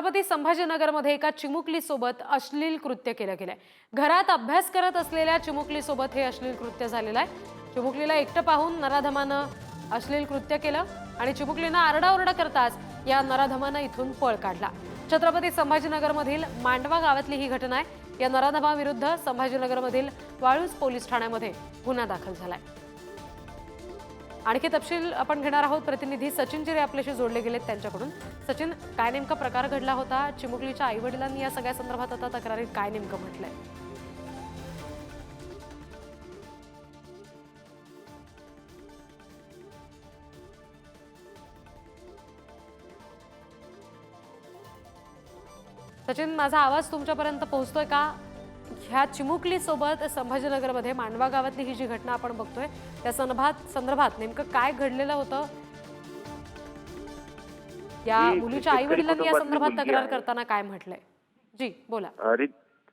छत्रपती संभाजीनगरमध्ये एका चिमुकलीसोबत अश्लील कृत्य केलं गेलंय. घरात अभ्यास करत असलेल्या चिमुकलीसोबत हे अश्लील कृत्य झालेलं आहे. चिमुकलीला एकटं पाहून नराधमानं अश्लील कृत्य केलं आणि चिमुकलीनं आरडाओरडा करताच या नराधमानं इथून पळ काढला. छत्रपती संभाजीनगरमधील मांडवा गावातली ही घटना आहे. या नराधमाविरुद्ध संभाजीनगरमधील वाळूज पोलीस ठाण्यामध्ये गुन्हा दाखल झालाय. आणखी तपशील आपण घेणार आहोत. प्रतिनिधी सचिन जिरे आपल्याशी जोडले गेलेत त्यांच्याकडून. सचिन काय नेमका प्रकार घडला होता? चिमुकलीच्या आई वडिलांनी या सगळ्या संदर्भात आता तक्रारीत काय नेमकं म्हटलंय? सचिन माझा आवाज तुमच्यापर्यंत पोहोचतोय का? ह्या चिमुकली सोबत संभाजीनगरमध्ये मांडवा गावातली ही जी घटना आपण बघतोय त्या संदर्भात संदर्भात नेमकं काय घडलेलं होतं? या मुलीच्या आई शेतकरी वडिलांनी या कुटुंबातली संदर्भात तक्रार. करताना काय म्हटलंय? जी बोला.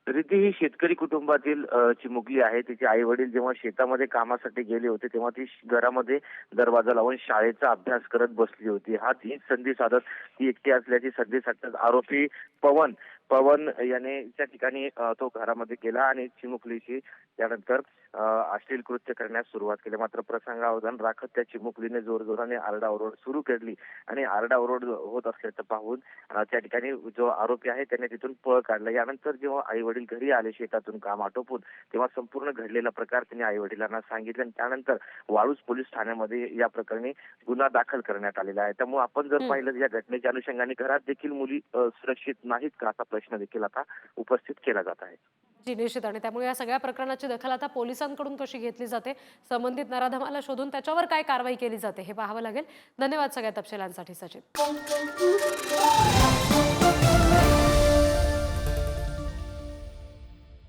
रिद्धी ही शेतकरी कुटुंबातील चिमुकली आहे. तिचे आई वडील जेव्हा शेतामध्ये कामासाठी गेले होते तेव्हा ती घरामध्ये दरवाजा लावून शाळेचा अभ्यास करत बसली होती. हा तीच संधी साधत ती एकटी असल्याची संधी साधत आरोपी पवन पवन याने त्या ठिकाणी तो घरामध्ये गेला आणि चिमुकलीची त्यानंतर अश्लील कृत्य करण्यास सुरुवात केली. मात्र प्रसंगावधान राखत त्या चिमुकलीने जोरजोराने आरडाओरड सुरू केली आणि आरडाओरड होत असल्याचं पाहून त्या ठिकाणी जो आरोपी आहे त्याने तिथून पळ काढला. यानंतर जेव्हा आई वडील घरी आले शेतातून काम आटोपून तेव्हा संपूर्ण घडलेला प्रकार त्यांनी आई वडिलांना सांगितले आणि त्यानंतर वाळूज पोलीस ठाण्यामध्ये या प्रकरणी गुन्हा दाखल करण्यात आलेला आहे. त्यामुळे आपण जर. पाहिलं या घटनेच्या अनुषंगाने घरात देखील मुली सुरक्षित नाहीत का? असा प्रश्न देखील आता उपस्थित केला जात आहे जी निश्चित आणि त्यामुळे या सगळ्या प्रकरणाची दखल आता पोलिसांकडून कशी घेतली जाते संबंधित नराधमाला शोधून त्याच्यावर काय कारवाई केली जाते हे पाहावं लागेल. धन्यवाद सगळ्या तपशिलांसाठी सचिन.